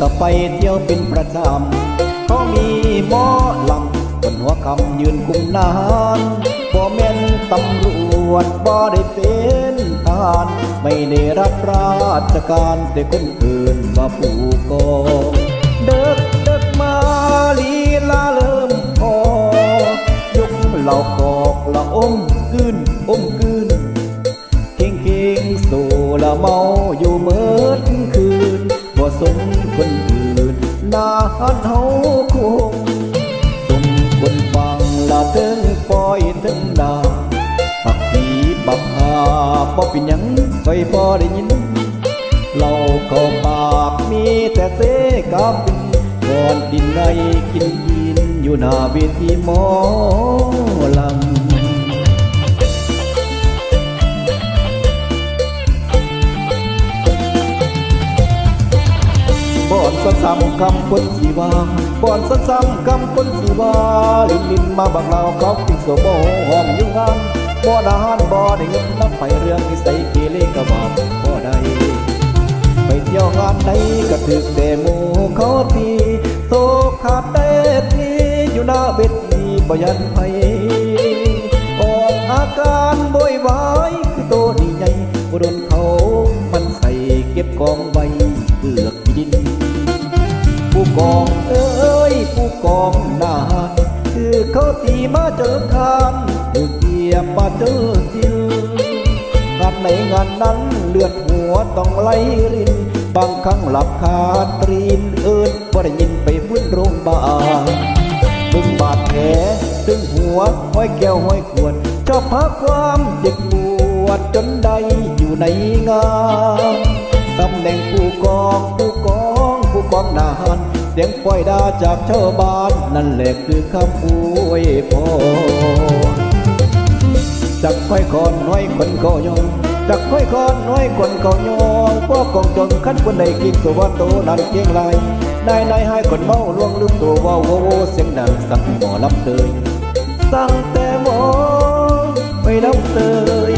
ก็ไปเที่ยวเป็นประจำเขามีหมอลำคนหัวคำยืนคุมนานบ่แม่นตำรวจบ่ได้เป็นทหารไม่ได้รับราชการแต่คนอื่นว่าผู้กองเดิกเดิกมาลีลาเริ่มพอยกเหล่ากอกละอมกืนอมกืนเก่งเก่งๆสู่ละเมาอยู่เมื่อ สมคนอื่นนาหันเฮาคงสมคนฟังละถึงปล่อยถึงดาปักผีปักหาบ่เป็นหยังไปบ่ได้ยินเราก็ปากมีแต่เสกับก่อนดินไงกินยินอยู่หน้าเวทีหมอ บอนซ้ำคำคนสีว่าบอนสะซ้ำคำคนสีว่าลินลินมาบักเราเขาติดโซโบหอมยู่งานบ่ดานบ่ได้เงินนับไปเรื่องนิสัยเกเรกะบาปบ่ได้ไปเที่ยวงานใดก็ถึกแต่หมู่เขาตีโซขาดได้ทีอยู่หน้าเบ็ดทีบ่ยันไผออกอาการโวยวายคือโตดีใหญ่บ่โดนเขามันใส่เก็บกองไว้เปลือกดิน กองเอ้ยผู้กองหนาคือเขาตีมาเจอคานคือเกียบมาเจอจิลงานในงานนั้นเลือดหัวต้องไหลริน บางครั้งหลับคาตรีนเอินบ่ได้ยินไปฟื้นโรงพยาบาลบึงบาดแผลตึงหัวห้อยแก้วห้อยขวดชอบพักความเจ็บปวดจนใดอยู่ในงานตำแหน่งผู้กองผู้กองผู้กองนาน สียงปล่อยดาจากชาวบ้าน นั่นแหละคือคำอวยพรจักค่อยคอนน้อยคนก็ยองจักค่อยคอนน้อยคนก็ยองพวกกองจนขั้นคนใดกินตัวว่าโตนั่นเกียงไรนายนายให้คนเมาล่วงลืมตัวว่าโวโวเสียงดังสั่งหมอลำเตยสั่งแต่หมอไปลำเตย